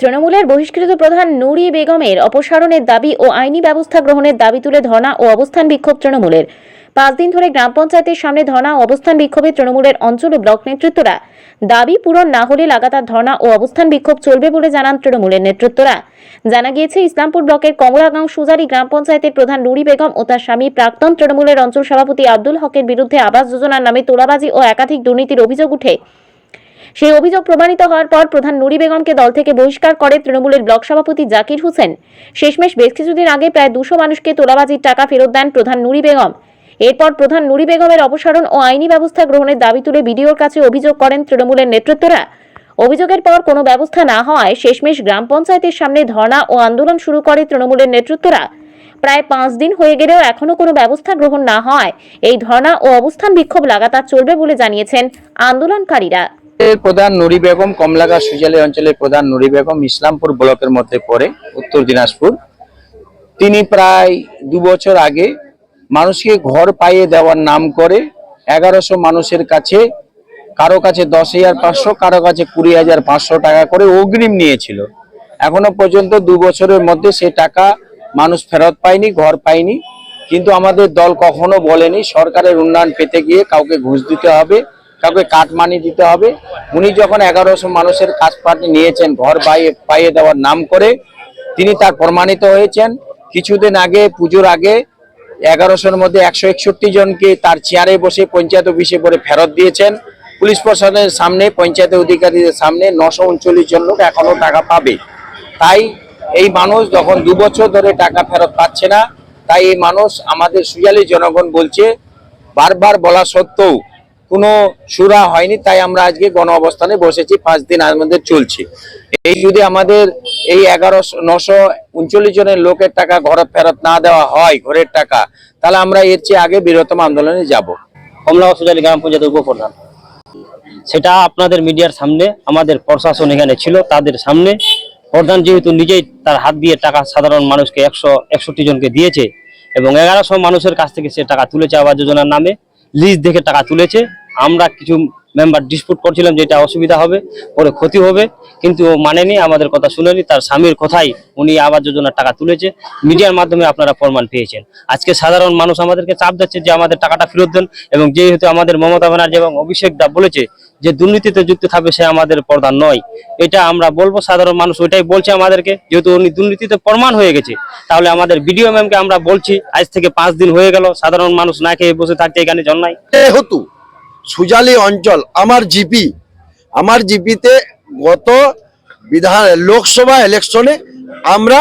তৃণমূলের বহিষ্কৃত প্রধান নুরি বেগমের অপসারণের দাবি ও আইনি ব্যবস্থা গ্রহণের দাবি তুলে ধর্ণা ও অবস্থান বিক্ষোভ তৃণমূলের। পাঁচ দিন ধরে গ্রাম পঞ্চায়েতের সামনে ধর্ণা ও অবস্থান বিক্ষোভে তৃণমূলের অঞ্চল ও ব্লক নেতৃত্বরা। দাবি পূরণ না হলে লাগাতার ধর্ণা ও অবস্থান বিক্ষোভ চলবে বলে জানান তৃণমূলের নেতৃত্বরা। জানা গিয়েছে, ইসলামপুর ব্লকের কমলাগাঁও সুজারি গ্রাম পঞ্চায়েতের প্রধান নুরি বেগম ও তার স্বামী প্রাক্তন তৃণমূলের অঞ্চল সভাপতি আব্দুল হকের বিরুদ্ধে আবাস যোজনার নামে তোলাবাজি ও একাধিক দুর্নীতির অভিযোগ উঠে। সেই অভিযোগ প্রমাণিত হওয়ার পর প্রধান নুরি বেগমকে দল থেকে বহিষ্কার করে তৃণমূলের ব্লক সভাপতি জাকির হোসেন। শেষমেশ বেশ কিছুদিন আগে প্রায় দুশো মানুষকে তোলাবাজির টাকা ফেরত দেন প্রধান নুরি বেগম। এরপর প্রধান নুরি বেগমের অপসারণ ও আইনি ব্যবস্থা গ্রহণের দাবি তুলে বিডিওর কাছে অভিযোগ করেন তৃণমূলের নেতৃত্বরা। অভিযোগের পর কোনো ব্যবস্থা না হওয়ায় শেষমেশ গ্রাম পঞ্চায়েতের সামনে ধর্ণা ও আন্দোলন শুরু করে তৃণমূলের নেতৃত্বরা। প্রায় পাঁচ দিন হয়ে গেলেও এখনও কোনো ব্যবস্থা গ্রহণ না হয় এই ধর্ণা ও অবস্থান বিক্ষোভ লাগাতার চলবে বলে জানিয়েছেন আন্দোলনকারীরা। প্রধান নুরি বেগম কমলাগা সুজালি অঞ্চলের প্রধান নুরি বেগম, ইসলামপুর ব্লকের মধ্যে পড়ে, উত্তর দিনাজপুর। তিনি প্রায় দু বছর আগে মানুষকে ঘর পাইয়ে দেওয়ার নাম করে এগারোশো মানুষের কাছে, কারও কাছে দশ হাজার পাঁচশো, কারও কাছে কুড়ি হাজার পাঁচশো টাকা করে অগ্রিম নিয়েছিল। এখনও পর্যন্ত দু বছরের মধ্যে সে টাকা মানুষ ফেরত পায়নি, ঘর পায়নি। কিন্তু আমাদের দল কখনো বলেনি, সরকারের উন্নয়ন পেতে গিয়ে কাউকে ঘুষ দিতে হবে কাউকে কাটমানি দিতে হবে। উনি যখন এগারোশো মানুষের কাজ পাটি নিয়েছেন, ঘর পাইয়ে পাইয়ে দেওয়ার নাম করে, তিনি তার প্রমাণিত হয়েছেন। কিছুদিন আগে, পুজোর আগে, এগারোশোর মধ্যে একশো একষট্টি জনকে তার চেয়ারে বসে পঞ্চায়েত অফিসে পরে ফেরত দিয়েছেন। পুলিশ প্রশাসনের সামনে, পঞ্চায়েত অধিকারীদের সামনে নশো উনচল্লিশ জন লোক এখনও টাকা পাবে। তাই এই মানুষ যখন দু বছর ধরে টাকা ফেরত পাচ্ছে না, তাই এই মানুষ আমাদের সুজালি জনগণ বলছে, বারবার বলা সত্ত্বেও কোনো সুরা হয়নি, তাই আমরা আজকে গণ অবস্থানে বসেছি, পাঁচ দিন আমাদের চলছে। এই যদি আমাদের এই এগারোশো, নশো উনচল্লিশ জনের লোকের টাকা ঘর ফেরত না দেওয়া হয়, ঘরের টাকা, তাহলে আমরা এর চেয়ে আগে বৃহত্তম আন্দোলনে যাব। কমলা গ্রাম পঞ্চায়েত উপপ্রধান। সেটা আপনাদের মিডিয়ার সামনে, আমাদের প্রশাসন এখানে ছিল, তাদের সামনে। প্রধান যেহেতু নিজেই তার হাত দিয়ে টাকা সাধারণ মানুষকে একশো একষট্টি জনকে দিয়েছে, এবং এগারোশো মানুষের কাছ থেকে সে টাকা তুলেছে আবাস যোজনার নামে। লিজ দেখে টাকা তুলেছে। আমরা কিছু মেম্বার ডিসপুট করছিলাম যে এটা অসুবিধা হবে, পরে ক্ষতি হবে, কিন্তু ও মানেনি, আমাদের কথা শুনেনি, তার স্বামীর কথাই উনি আবাস যোজনার টাকা তুলেছে। মিডিয়ার মাধ্যমে আপনারা প্রমাণ পেয়েছেন। আজকে সাধারণ মানুষ আমাদেরকে চাপ দিচ্ছে যে আমাদের টাকাটা ফেরত দেন এবং যেহেতু আমাদের মমতা ব্যানার্জি এবং অভিষেক দা বলেছে যে দুর্নীতিতে যুক্ত থাকবে সে আমাদের প্রধান নয়। এটা আমরা বলব, সাধারণ মানুষ ওইটাই বলছে আমাদেরকে, যেহেতু উনি দুর্নীতিতে প্রমাণ হয়ে গেছে। তাহলে আমাদের বিডিও ম্যামকে আমরা বলছি, আজ থেকে পাঁচ দিন হয়ে গেল, সাধারণ মানুষ না খেয়ে বসে থাকতে এখানে নাই যেহেতু সুজালি অঞ্চল, আমার জিপি, আমার জিপিতে গত বিধান, লোকসভা ইলেকশনে আমরা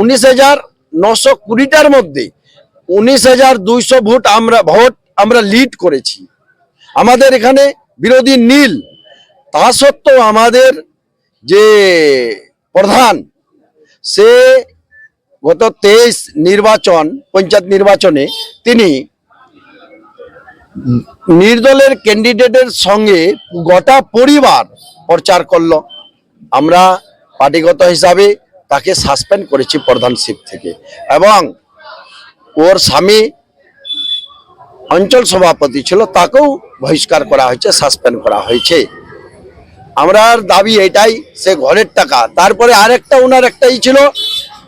উনিশ হাজার নশো কুড়িটার মধ্যে উনিশ হাজার দুইশো ভোট আমরা ভোট আমরা লিড করেছি। আমাদের এখানে বিরোধী নীল, তা সত্ত্বেও আমাদের যে প্রধান, সে গত তেইশ নির্বাচন, পঞ্চায়েত নির্বাচনে তিনি নির্দলের ক্যান্ডিডেটের সঙ্গে গোটা পরিবার প্রচার করল। আমরা পার্টিগত হিসাবে তাকে সাসপেন্ড করেছি প্রধানশিপ থেকে এবং ওর স্বামী অঞ্চল সভাপতি ছিল, তাকেও বহিষ্কার করা হয়েছে সাসপেন্ড করা হয়েছে। আমরার দাবি এটাই, সে ঘরের টাকা। তারপরে আরেকটা ওনার একটাই ছিল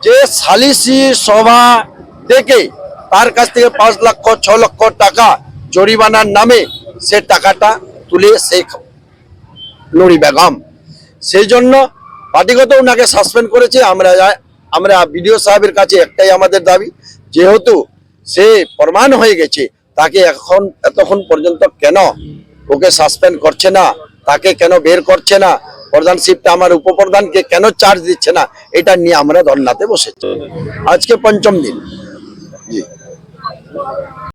যে সালিসি সভা থেকে তার কাছ থেকে পাঁচ লক্ষ, ছ লক্ষ টাকা জরিমানার নামে সে টাকাটা তুলে শেখ নুরি বেগম। সেই জন্য পার্টিগত ওনাকে সাসপেন্ড করেছে। আমরা আমরা বিডিও সাহেবের কাছে একটাই আমাদের দাবি, যেহেতু সে প্রমাণ হয়ে গেছে তাকে এখন এতক্ষণ পর্যন্ত কেন ওকে সাসপেন্ড করছে না? তাকে কেন বের করছে না? প্রধান প্রধানশিপটা আমার উপপ্রধানকে কেন চার্জ দিচ্ছে না? এটা নিয়ে আমরা ধর্নাতে বসেছি। আজকে পঞ্চম দিন। জি।